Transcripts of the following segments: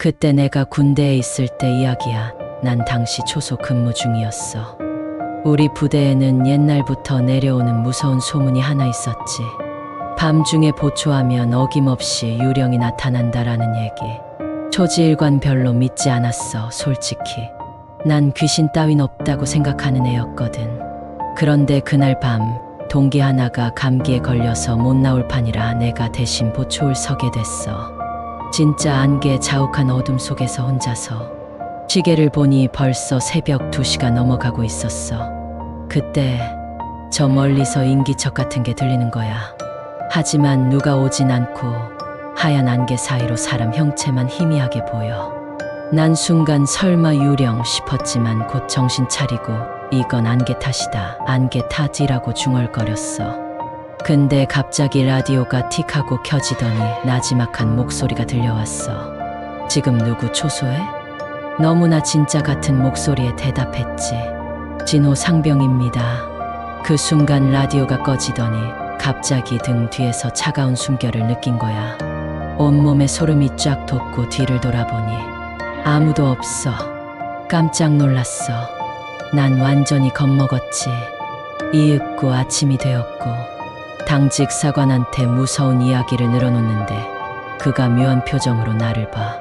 그때 내가 군대에 있을 때 이야기야. 난 당시 초소 근무 중이었어. 우리 부대에는 옛날부터 내려오는 무서운 소문이 하나 있었지. 밤중에 보초하면 어김없이 유령이 나타난다라는 얘기. 초지일관 별로 믿지 않았어, 솔직히. 난 귀신 따윈 없다고 생각하는 애였거든. 그런데 그날 밤 동기 하나가 감기에 걸려서 못 나올 판이라 내가 대신 보초를 서게 됐어. 진짜 안개 자욱한 어둠 속에서 혼자서 시계를 보니 벌써 새벽 2시가 넘어가고 있었어. 그때 저 멀리서 인기척 같은 게 들리는 거야. 하지만 누가 오진 않고 하얀 안개 사이로 사람 형체만 희미하게 보여. 난 순간 설마 유령 싶었지만 곧 정신 차리고 이건 안개 탓이다. 안개 탓이라고 중얼거렸어. 근데 갑자기 라디오가 틱하고 켜지더니 나지막한 목소리가 들려왔어. 지금 누구 초소해? 너무나 진짜 같은 목소리에 대답했지. 진호 상병입니다. 그 순간 라디오가 꺼지더니 갑자기 등 뒤에서 차가운 숨결을 느낀 거야. 온몸에 소름이 쫙 돋고 뒤를 돌아보니 아무도 없어. 깜짝 놀랐어. 난 완전히 겁먹었지. 이윽고 아침이 되었고 당직 사관한테 무서운 이야기를 늘어놓는데 그가 묘한 표정으로 나를 봐.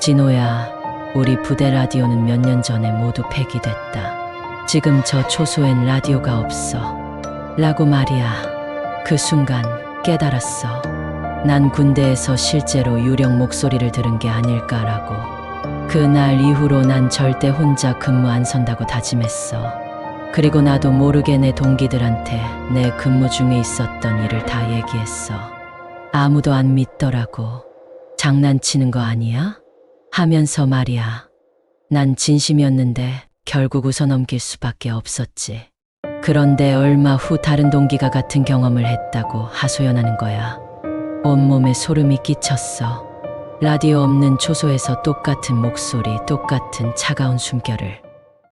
진호야, 우리 부대 라디오는 몇 년 전에 모두 폐기됐다. 지금 저 초소엔 라디오가 없어. 라고 말이야. 그 순간 깨달았어. 난 군대에서 실제로 유령 목소리를 들은 게 아닐까라고. 그날 이후로 난 절대 혼자 근무 안 선다고 다짐했어. 그리고 나도 모르게 내 동기들한테 내 근무 중에 있었던 일을 다 얘기했어. 아무도 안 믿더라고. 장난치는 거 아니야? 하면서 말이야. 난 진심이었는데 결국 웃어넘길 수밖에 없었지. 그런데 얼마 후 다른 동기가 같은 경험을 했다고 하소연하는 거야. 온몸에 소름이 끼쳤어. 라디오 없는 초소에서 똑같은 목소리, 똑같은 차가운 숨결을.